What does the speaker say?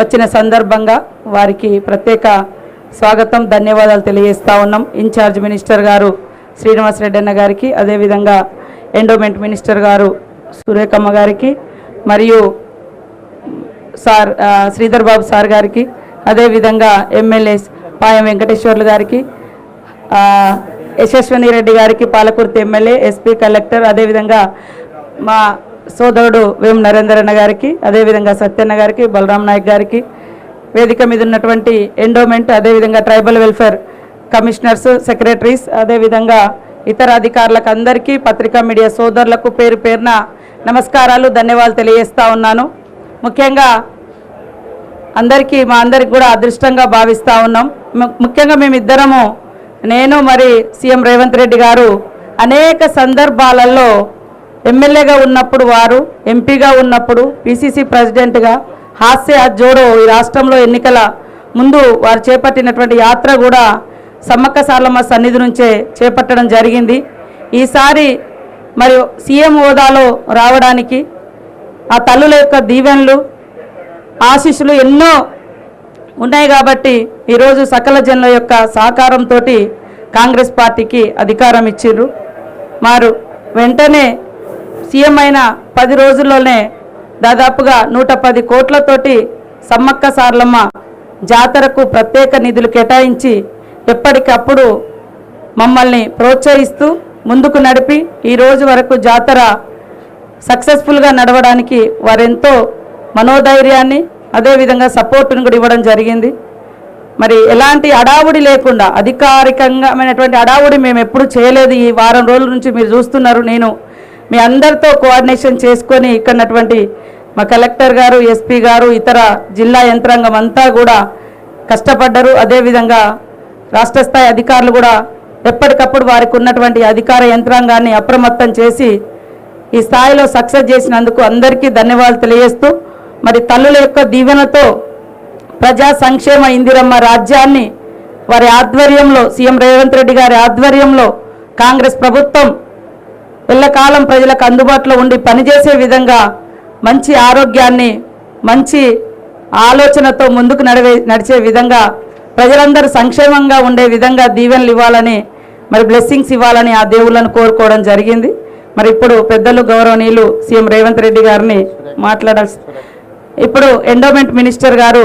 వచ్చిన సందర్భంగా వారికి ప్రత్యేక స్వాగతం ధన్యవాదాలు తెలియజేస్తూ ఉన్నాం. ఇన్ఛార్జ్ మినిస్టర్ గారు శ్రీనివాస్ రెడ్డి అన్న గారికి అదేవిధంగా ఎండోమెంట్ మినిస్టర్ గారు సురేఖమ్మ గారికి మరియు సార్ శ్రీధర్ బాబు సార్ గారికి అదేవిధంగా ఎమ్మెల్యే పాయం వెంకటేశ్వర్లు గారికి యశస్విని రెడ్డి గారికి పాలకుర్తి ఎమ్మెల్యే ఎస్పీ కలెక్టర్ అదేవిధంగా మా సోదరుడు వేం నరేందరన్న గారికి అదేవిధంగా సత్యన్న గారికి బలరాం నాయక్ గారికి వేదిక మీద ఉన్నటువంటి ఎండోమెంట్ అదేవిధంగా ట్రైబల్ వెల్ఫేర్ కమిషనర్స్ సెక్రటరీస్ అదేవిధంగా ఇతర అధికారులకు అందరికీ పత్రికా మీడియా సోదరులకు పేరు పేరున నమస్కారాలు ధన్యవాదాలు తెలియజేస్తూ ఉన్నాను. ముఖ్యంగా అందరికీ మా అందరికి కూడా అదృష్టంగా భావిస్తూ ఉన్నాం. ముఖ్యంగా మేమిద్దరము నేను మరి సీఎం రేవంత్ రెడ్డి గారు అనేక సందర్భాలలో ఎమ్మెల్యేగా ఉన్నప్పుడు వారు ఎంపీగా ఉన్నప్పుడు పిసిసి ప్రెసిడెంట్గా హాస్య జోడో ఈ రాష్ట్రంలో ఎన్నికల ముందు వారు చేపట్టినటువంటి యాత్ర కూడా సమ్మక్క సార్లమ్మ సన్నిధి నుంచే చేపట్టడం జరిగింది. ఈసారి మరియు సీఎం హోదాలో రావడానికి ఆ తల్లుల యొక్క దీవెనలు ఆశీస్సులు ఎన్నో ఉన్నాయి కాబట్టి ఈరోజు సకల జనుల యొక్క సహకారంతో కాంగ్రెస్ పార్టీకి అధికారం ఇచ్చిర్రు మారు వెంటనే సీఎం అయిన పది రోజుల్లోనే దాదాపుగా నూట పది కోట్లతోటి సమ్మక్క సార్లమ్మ జాతరకు ప్రత్యేక నిధులు కేటాయించి ఎప్పటికప్పుడు మమ్మల్ని ప్రోత్సహిస్తూ ముందుకు నడిపి ఈ రోజు వరకు జాతర సక్సెస్ఫుల్గా నడవడానికి వారెంతో మనోధైర్యాన్ని అదేవిధంగా సపోర్టును కూడా ఇవ్వడం జరిగింది. మరి ఎలాంటి అడావుడి లేకుండా అధికారికంగా అడావుడి మేము ఎప్పుడు చేయలేదు. ఈ వారం రోజుల నుంచి మీరు చూస్తున్నారు. నేను మీ అందరితో కోఆర్డినేషన్ చేసుకొని ఇక్కడటువంటి మా కలెక్టర్ గారు ఎస్పీ గారు ఇతర జిల్లా యంత్రాంగం అంతా కూడా కష్టపడ్డారు. అదేవిధంగా రాష్ట్ర స్థాయి అధికారులు కూడా ఎప్పటికప్పుడు వారికి ఉన్నటువంటి అధికార యంత్రాంగాన్ని అప్రమత్తం చేసి ఈ స్థాయిలో సక్సెస్ చేసినందుకు అందరికీ ధన్యవాదాలు తెలియజేస్తూ మరి తల్లుల యొక్క దీవెనతో ప్రజా సంక్షేమ ఇందిరమ్మ రాజ్యాన్ని వారి ఆధ్వర్యంలో సీఎం రేవంత్ రెడ్డి గారి ఆధ్వర్యంలో కాంగ్రెస్ ప్రభుత్వం ఎల్లకాలం ప్రజలకు అందుబాటులో ఉండి పనిచేసే విధంగా మంచి ఆరోగ్యాన్ని మంచి ఆలోచనతో ముందుకు నడివే నడిచే విధంగా ప్రజలందరూ సంక్షేమంగా ఉండే విధంగా దీవెనలు ఇవ్వాలని మరి బ్లెస్సింగ్స్ ఇవ్వాలని ఆ దేవుళ్ళను కోరుకోవడం జరిగింది. మరి ఇప్పుడు పెద్దలు గౌరవనీయులు సీఎం రేవంత్ రెడ్డి గారిని మాట్లాడాల్సి ఇప్పుడు ఎండోమెంట్ మినిస్టర్ గారు